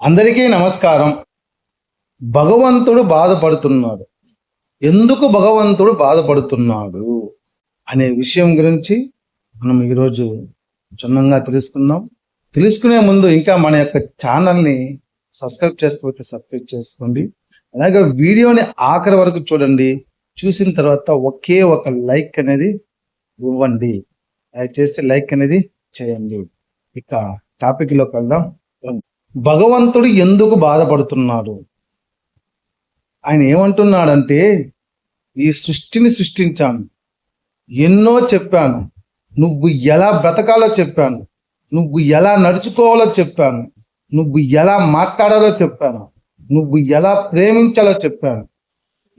అందరికీ నమస్కారం. భగవంతుడు బాధపడుతున్నాడు. ఎందుకు భగవంతుడు బాధపడుతున్నాడు అనే విషయం గురించి మనం ఈరోజు క్షుణ్ణంగా తెలుసుకుందాం. తెలుసుకునే ముందు ఇంకా మన యొక్క ఛానల్ని సబ్స్క్రైబ్ చేసుకోకపోతే సబ్స్క్రైబ్ చేసుకోండి. అలాగే వీడియోని ఆఖరి వరకు చూడండి. చూసిన తర్వాత ఒకే ఒక లైక్ అనేది ఇవ్వండి. దయచేసి లైక్ అనేది చేయండి. ఇక టాపిక్లోకి వెళ్దాం. భగవంతుడు ఎందుకు బాధపడుతున్నాడు? ఆయన ఏమంటున్నాడంటే ఈ సృష్టిని సృష్టించాను. ఎన్నో చెప్పాను. నువ్వు ఎలా బ్రతకాలో చెప్పాను. నువ్వు ఎలా నడుచుకోవాలో చెప్పాను. నువ్వు ఎలా మాట్లాడాలో చెప్పాను. నువ్వు ఎలా ప్రేమించాలో చెప్పాను.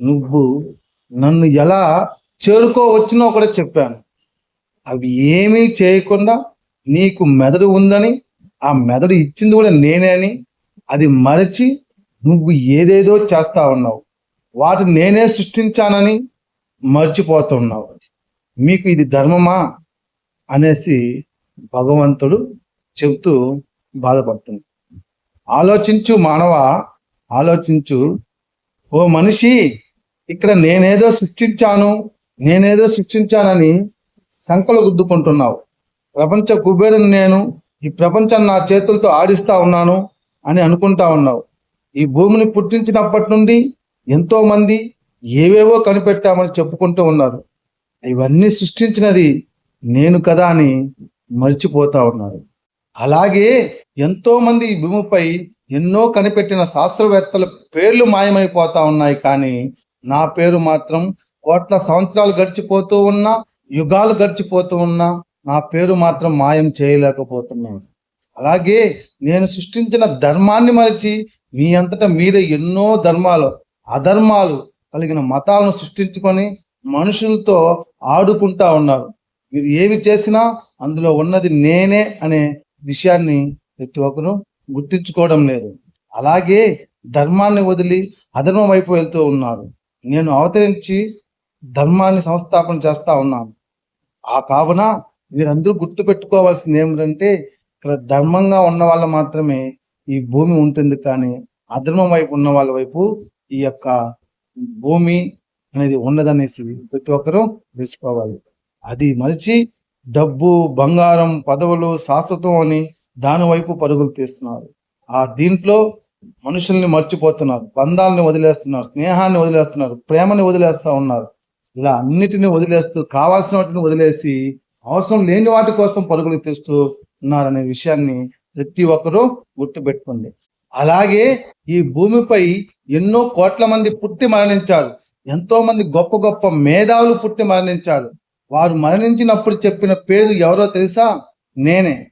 నువ్వు నన్ను ఎలా చేరుకోవచ్చునో కూడా చెప్పాను. అవి ఏమీ చేయకుండా నీకు మెదడు ఉందని ఆ మెదడు ఇచ్చింది కూడా నేనే అని అది మరచి నువ్వు ఏదేదో చేస్తా ఉన్నావు. వాటిని నేనే సృష్టించానని మర్చిపోతున్నావు. మీకు ఇది ధర్మమా? అనేసి భగవంతుడు చెబుతూ బాధపడుతుంది. ఆలోచించు మానవ ఆలోచించు. ఓ మనిషి ఇక్కడ నేనేదో సృష్టించాను నేనేదో సృష్టించానని సంకలు గుద్దుకుంటున్నావు ప్రపంచ కుబేరుని నేను ఈ ప్రపంచం నా చేతులతో ఆడిస్తా ఉన్నాను అని అనుకుంటా ఉన్నావు. ఈ భూమిని పుట్టించినప్పటి నుండి ఎంతో మంది ఏవేవో కనిపెట్టామని చెప్పుకుంటూ ఉన్నారు. ఇవన్నీ సృష్టించినది నేను కదా అని మర్చిపోతా ఉన్నారు. అలాగే ఎంతో మంది ఈ భూమిపై ఎన్నో కనిపెట్టిన శాస్త్రవేత్తల పేర్లు మాయమైపోతా ఉన్నాయి కానీ నా పేరు మాత్రం కోట్ల సంవత్సరాలు గడిచిపోతూ ఉన్నా యుగాలు గడిచిపోతూ ఉన్నా నా పేరు మాత్రం మాయం చేయలేకపోతున్నాను. అలాగే నేను సృష్టించిన ధర్మాన్ని మరచి మీ అంతటా మీరే ఎన్నో ధర్మాలు అధర్మాలు కలిగిన మతాలను సృష్టించుకొని మనుషులతో ఆడుకుంటా ఉన్నారు. మీరు ఏమి చేసినా అందులో ఉన్నది నేనే అనే విషయాన్ని ప్రతి ఒక్కరు గుర్తించుకోవడం లేదు. అలాగే ధర్మాన్ని వదిలి అధర్మం వైపు వెళ్తూ ఉన్నారు. నేను అవతరించి ధర్మాన్ని సంస్థాపన చేస్తా ఉన్నాను. ఆ కావున వీరందరూ గుర్తు పెట్టుకోవాల్సింది ఏమిటంటే ఇక్కడ ధర్మంగా ఉన్న వాళ్ళు మాత్రమే ఈ భూమి ఉంటుంది కానీ అధర్మం వైపు ఉన్న వాళ్ళ వైపు ఈ యొక్క భూమి అనేది ఉండదనేసి ప్రతి ఒక్కరూ తెలుసుకోవాలి. అది మరిచి డబ్బు బంగారం పదవులు శాశ్వతం అని దానివైపు పరుగులు తీస్తున్నారు. ఆ దీంట్లో మనుషుల్ని మర్చిపోతున్నారు బంధాలని వదిలేస్తున్నారు స్నేహాన్ని వదిలేస్తున్నారు ప్రేమని వదిలేస్తూ ఉన్నారు. ఇలా అన్నిటిని వదిలేస్తూ కావాల్సిన వాటిని వదిలేసి అవసరం లేని వాటి కోసం పరుగులు తీస్తూ ఉన్నారనే విషయాన్ని ప్రతి ఒక్కరూ గుర్తుపెట్టుకోండి. అలాగే ఈ భూమిపై ఎన్నో కోట్ల మంది పుట్టి మరణించారు. ఎంతో మంది గొప్ప గొప్ప మేధావులు పుట్టి మరణించారు. వారు మరణించినప్పుడు చెప్పిన పేరు ఎవరో తెలుసా? నేనే.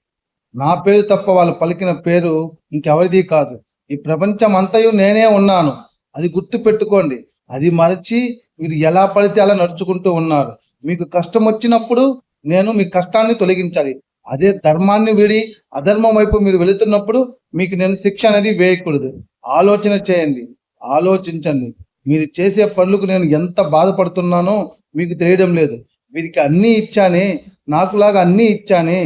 నా పేరు తప్ప వాళ్ళు పలికిన పేరు ఇంకెవరిది కాదు. ఈ ప్రపంచం అంతయు నేనే ఉన్నాను. అది గుర్తు పెట్టుకోండి అది మరచి మీరు ఎలా పడితే అలా నడుచుకుంటూ ఉన్నారు. మీకు కష్టం వచ్చినప్పుడు నేను మీ కష్టాన్ని తొలగించాలి. అదే ధర్మాన్ని వీడి అధర్మం వైపు మీరు వెళుతున్నప్పుడు మీకు నేను శిక్ష అనేది వేయకూడదు. ఆలోచన చేయండి. ఆలోచించండి. మీరు చేసే పనులకు నేను ఎంత బాధపడుతున్నానో మీకు తెలియడం లేదు. వీరికి అన్నీ ఇచ్చానే నాకులాగా అన్నీ ఇచ్చానే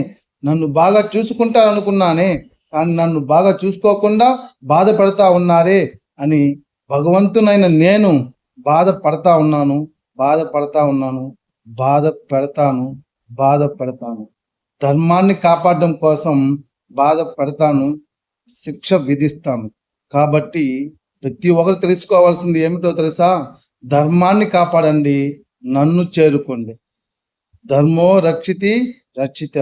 నన్ను బాగా చూసుకుంటారనుకున్నానే కానీ నన్ను బాగా చూసుకోకుండా బాధపడతా ఉన్నారే అని భగవంతునైన నేను బాధపడతా ఉన్నాను బాధపడతా ఉన్నాను బాధ పెడతాను బాధపడతాను. ధర్మాన్ని కాపాడడం కోసం బాధపడతాను శిక్ష విధిస్తాను. కాబట్టి ప్రతి ఒక్కరు తెలుసుకోవాల్సింది ఏమిటో తెలుసా? ధర్మాన్ని కాపాడండి నన్ను చేరుకోండి. ధర్మో రక్షితి రక్షిత.